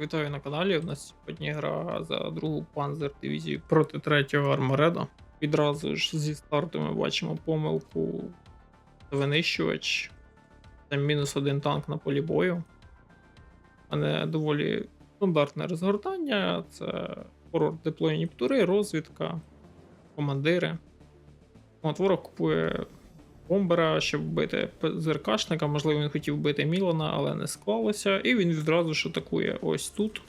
Вітаю на каналі. У нас сьогодні гра за другу панзер дивізію проти третього армореда. Відразу ж зі старту ми бачимо помилку винищувач. Це мінус один танк на полі бою. А не доволі стандартне розгортання. Це форвард деплойні птури, розвідка, командири. От ворог купує бомбера, щоб вбити ЗРКшника. Можливо, він хотів вбити Мілана, але не склалося. І він відразу ж атакує ось тут.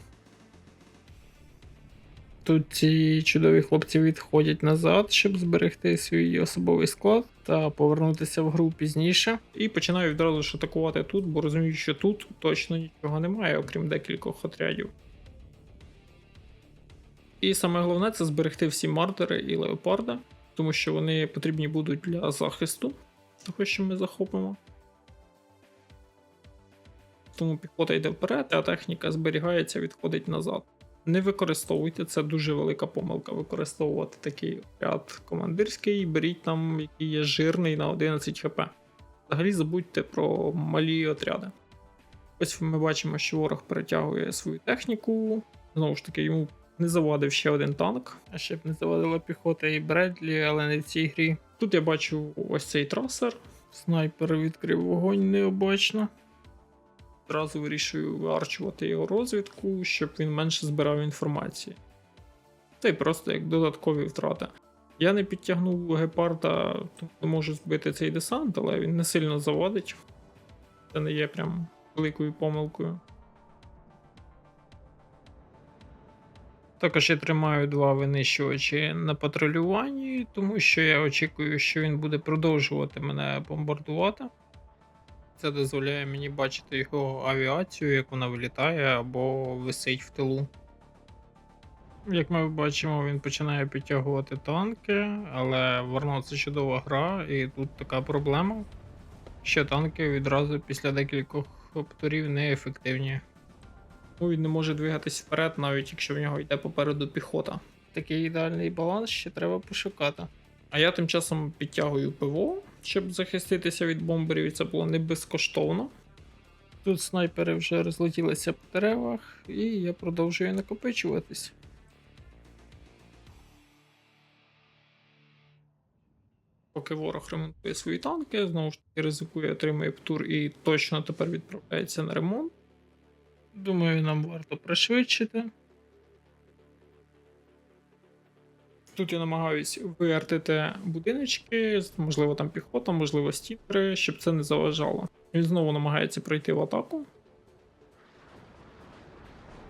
Тут ці чудові хлопці відходять назад, щоб зберегти свій особовий склад та повернутися в гру пізніше. І починаю відразу ж атакувати тут, бо розумію, що тут точно нічого немає, окрім декількох отрядів. І саме головне це зберегти всі мартери і леопарда, тому що вони потрібні будуть для захисту того, що ми захопимо. Тому піхота йде вперед, а техніка зберігається, відходить назад. Не використовуйте, це дуже велика помилка. Використовувати такий ряд командирський, беріть там, який є жирний на 11 хп. Взагалі забудьте про малі отряди. Ось ми бачимо, що ворог перетягує свою техніку. Знову ж таки, йому не завадив ще один танк, а ще б не завадила піхота і Бредлі, але не в цій грі. Тут я бачу ось цей трасер. Снайпер відкрив вогонь необачно. Одразу вирішую виарчувати його розвідку, щоб він менше збирав інформації. Та й просто як додаткові втрати. Я не підтягнув гепарда, не можу збити цей десант, але він не сильно заводить. Це не є прям великою помилкою. Також я тримаю два винищувачі на патрулюванні, тому що я очікую, що він буде продовжувати мене бомбардувати. Це дозволяє мені бачити його авіацію, як вона вилітає або висить в тилу. Як ми бачимо, він починає підтягувати танки, але Варно це чудова гра, і тут така проблема, що танки відразу після декількох опторів неефективні. Ну, він не може двигатись вперед, навіть якщо в нього йде попереду піхота. Такий ідеальний баланс ще треба пошукати. А я тим часом підтягую ПВО, щоб захиститися від бомберів, і це було не безкоштовно. Тут снайпери вже розлетілися по деревах, і я продовжую накопичуватись. Поки ворог ремонтує свої танки, знову ж таки ризикує, отримує птур і точно тепер відправляється на ремонт. Думаю, нам варто пришвидшити. Тут я намагаюсь виартити будиночки, можливо, там піхота, можливо, стіпери, щоб це не заважало. Він знову намагається пройти в атаку.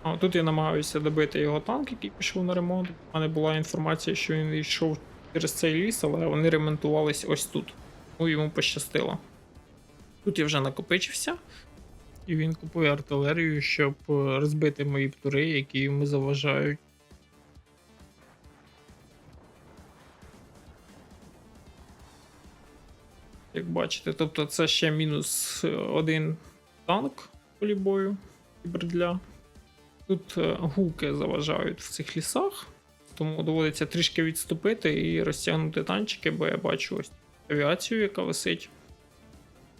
А, тут я намагаюся добити його танк, який пішов на ремонт. У мене була інформація, що він йшов через цей ліс, але вони ремонтувались ось тут. Ну, йому пощастило. Тут я вже накопичився. І він купує артилерію, щоб е, розбити мої птури, які йому заважають. Як бачите, тобто це ще мінус е, один танк полі бою і бредля. Тут е, гуки заважають в цих лісах, тому доводиться трішки відступити і розтягнути танчики, бо я бачу ось авіацію, яка висить,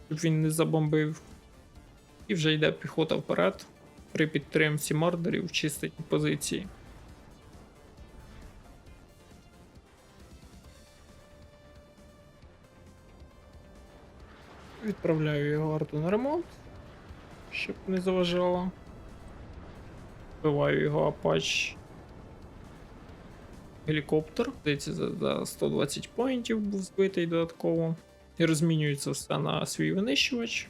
щоб він не забомбив. І вже йде піхота вперед. При підтримці мордерів чистить позиції. Відправляю його арту на ремонт, щоб не заважало. Вбиваю його апач. Гелікоптер. Здається, за 120 поінтів був збитий додатково. І розмінюється все на свій винищувач.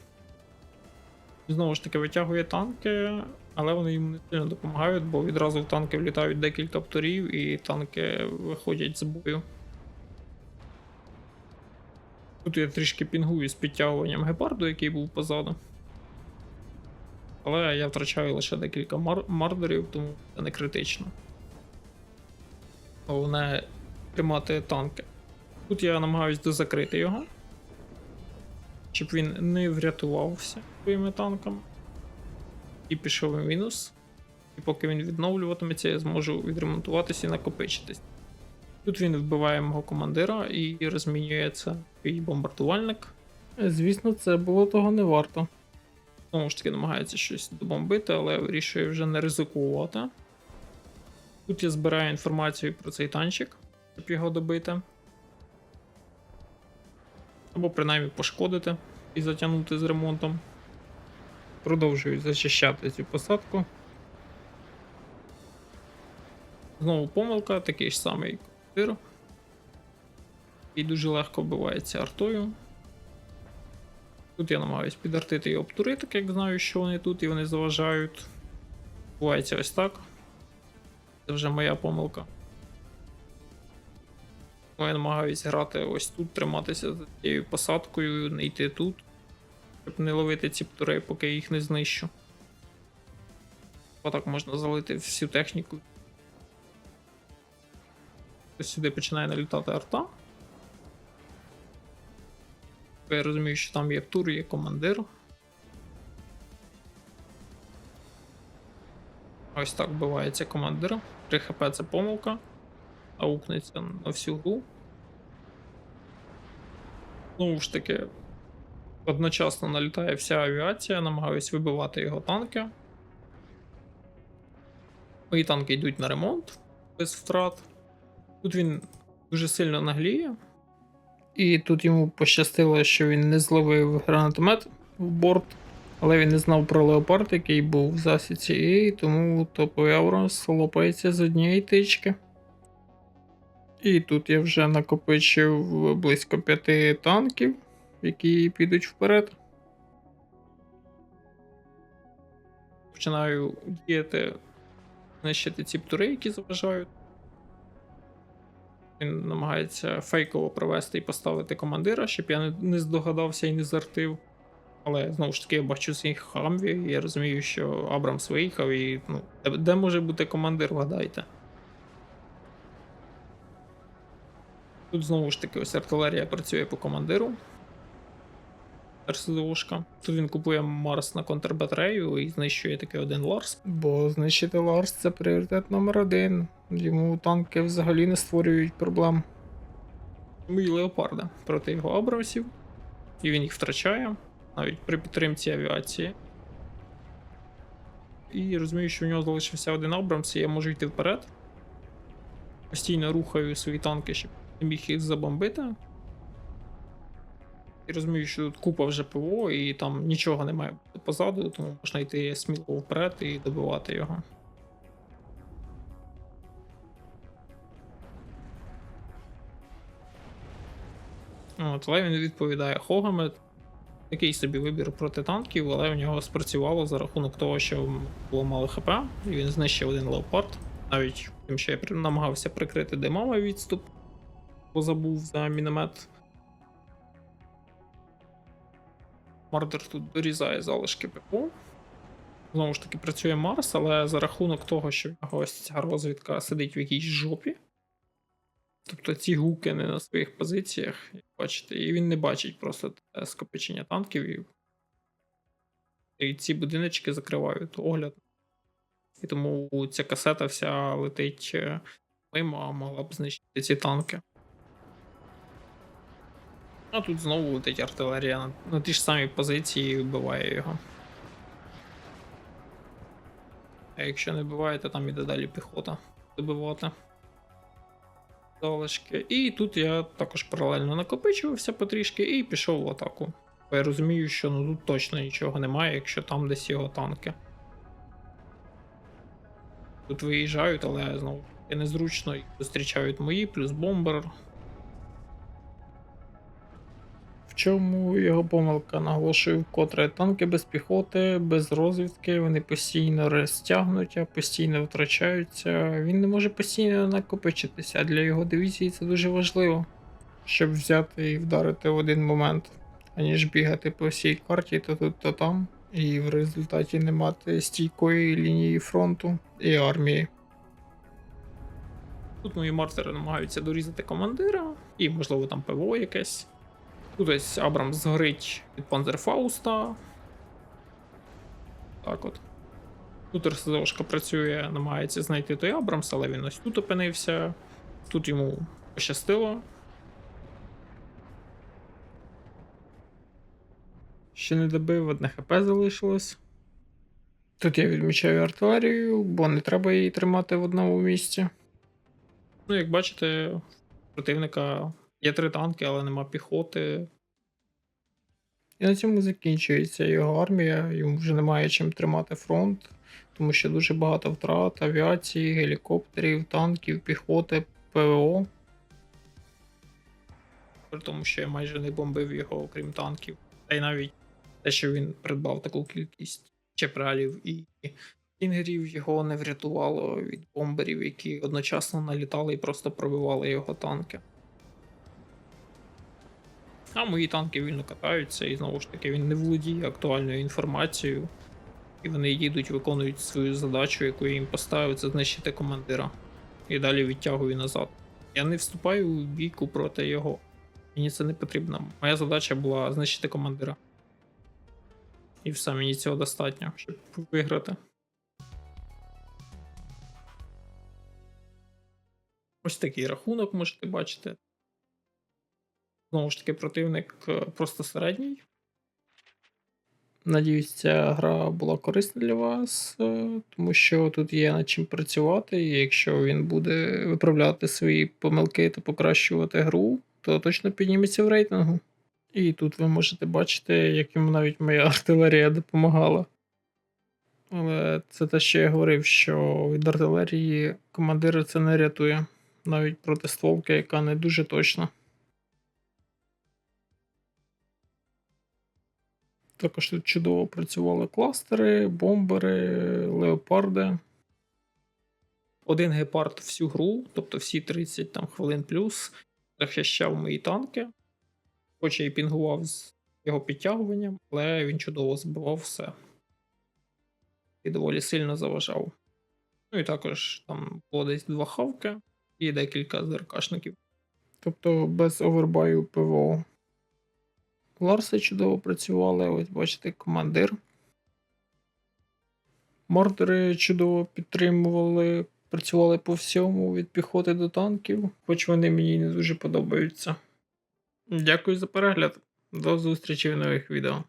Знову ж таки, витягує танки, але вони йому не сильно допомагають, бо відразу в танки влітають декілька вторів, і танки виходять з бою. Тут я трішки пінгую з підтягуванням гепарду, який був позаду. Але я втрачаю лише декілька мар мардерів, тому це не критично. Головне тримати танки. Тут я намагаюсь дозакрити його щоб він не врятувався своїми танками. І пішов у мінус. І поки він відновлюватиметься, я зможу відремонтуватися і накопичитись. Тут він вбиває мого командира і розмінюється свій бомбардувальник. Звісно, це було того не варто. Знову ж таки, намагається щось добомбити, але вирішує вже не ризикувати. Тут я збираю інформацію про цей танчик, щоб його добити. Або принаймні пошкодити і затягнути з ремонтом. Продовжують зачищати цю посадку. Знову помилка, такий ж самий командир. І дуже легко вбивається артою. Тут я намагаюсь підартити і обтурити, так як знаю, що вони тут і вони заважають. Бувається ось так. Це вже моя помилка. Тому я намагаюся грати ось тут, триматися за цією посадкою, не йти тут, щоб не ловити ці птури, поки я їх не знищу. Отак можна залити всю техніку. Ось сюди починає налітати арта. Я розумію, що там є тур, є командир. Ось так вбивається командир. 3 хп це помилка. Аукнеться на всю гру. Знову ж таки, одночасно налітає вся авіація, намагаюсь вибивати його танки. Мої танки йдуть на ремонт без втрат. Тут він дуже сильно нагліє. І тут йому пощастило, що він не зловив гранатомет в борт, але він не знав про леопард, який був в засіці, і тому топовий Аурос лопається з однієї тички. І тут я вже накопичив близько п'яти танків, які підуть вперед. Починаю діяти, знищити ці птури, які заважають. Він намагається фейково провести і поставити командира, щоб я не, не здогадався і не зартив. Але знову ж таки я бачу свій хамві, і я розумію, що Абрамс виїхав і ну, де, де може бути командир, вгадайте. Тут знову ж таки ось артилерія працює по командиру. РСЗОшка. Тут він купує Марс на контрбатарею і знищує таки один Ларс. Бо знищити Ларс це пріоритет номер один. Йому танки взагалі не створюють проблем. Мої леопарда проти його абрамсів. І він їх втрачає навіть при підтримці авіації. І розумію, що в нього залишився один Абрамс, і я можу йти вперед. Постійно рухаю свої танки, щоб не міг їх забомбити. І розумію, що тут купа вже ПВО, і там нічого немає позаду, тому можна йти сміло вперед і добивати його. От, але він відповідає Хогамет. Такий собі вибір проти танків, але в нього спрацювало за рахунок того, що було мало ХП, і він знищив один леопард. Навіть тим, що я намагався прикрити димовий відступ, бо забув за міномет. Мардер тут дорізає залишки ППО. Знову ж таки, працює Марс, але за рахунок того, що в нього ось ця розвідка сидить в якійсь жопі. Тобто ці гуки не на своїх позиціях, як бачите, і він не бачить просто скопичення танків. І, і ці будиночки закривають огляд. І тому ця касета вся летить е, мимо, а могла б знищити ці танки. А тут знову летить артилерія на, на ті ж самі позиції і вбиває його. А якщо не вбиває, то там іде далі піхота добивати залишки. І тут я також паралельно накопичувався потрішки і пішов в атаку. Бо я розумію, що ну тут точно нічого немає, якщо там десь його танки. Тут виїжджають, але знову незручно їх зустрічають мої, плюс бомбер. Чому його помилка? Наголошую вкотре танки без піхоти, без розвідки, вони постійно розтягнуті, постійно втрачаються. Він не може постійно накопичитися, а для його дивізії це дуже важливо, щоб взяти і вдарити в один момент, аніж бігати по всій карті, то тут, то там, і в результаті не мати стійкої лінії фронту і армії. Тут мої мартери намагаються дорізати командира, і, можливо, там ПВО якесь. Тут ось Абрам згорить від Панзерфауста. Так от. Тут РСЗОшка працює, намагається знайти той Абрамс, але він ось тут опинився. Тут йому пощастило. Ще не добив, одне ХП залишилось. Тут я відмічаю артилерію, бо не треба її тримати в одному місці. Ну, як бачите, противника є три танки, але нема піхоти. І на цьому закінчується його армія, йому вже немає чим тримати фронт, тому що дуже багато втрат авіації, гелікоптерів, танків, піхоти, ПВО. При тому, що я майже не бомбив його, окрім танків. Та й навіть те, що він придбав таку кількість чепралів і кінгерів, його не врятувало від бомберів, які одночасно налітали і просто пробивали його танки. А мої танки вільно катаються, і знову ж таки він не володіє актуальною інформацією. І вони їдуть, виконують свою задачу, яку я їм поставив, це знищити командира. І далі відтягую назад. Я не вступаю у бійку проти його. Мені це не потрібно. Моя задача була знищити командира. І все, мені цього достатньо, щоб виграти. Ось такий рахунок можете бачити. Знову ж таки, противник е, просто середній. Надіюсь, ця гра була корисна для вас, е, тому що тут є над чим працювати, і якщо він буде виправляти свої помилки та покращувати гру, то точно підніметься в рейтингу. І тут ви можете бачити, як йому навіть моя артилерія допомагала. Але це те, що я говорив, що від артилерії командира це не рятує, навіть проти стволки, яка не дуже точна. Також тут чудово працювали кластери, бомбери, леопарди. Один гепард всю гру, тобто всі 30 там, хвилин плюс, захищав мої танки. Хоч я і пінгував з його підтягуванням, але він чудово збивав все. І доволі сильно заважав. Ну і також там було десь два хавки і декілька ЗРКшників. Тобто без овербаю ПВО. Ларси чудово працювали, ось бачите, командир. Мордери чудово підтримували, працювали по всьому від піхоти до танків, хоч вони мені не дуже подобаються. Дякую за перегляд. До зустрічі в нових відео.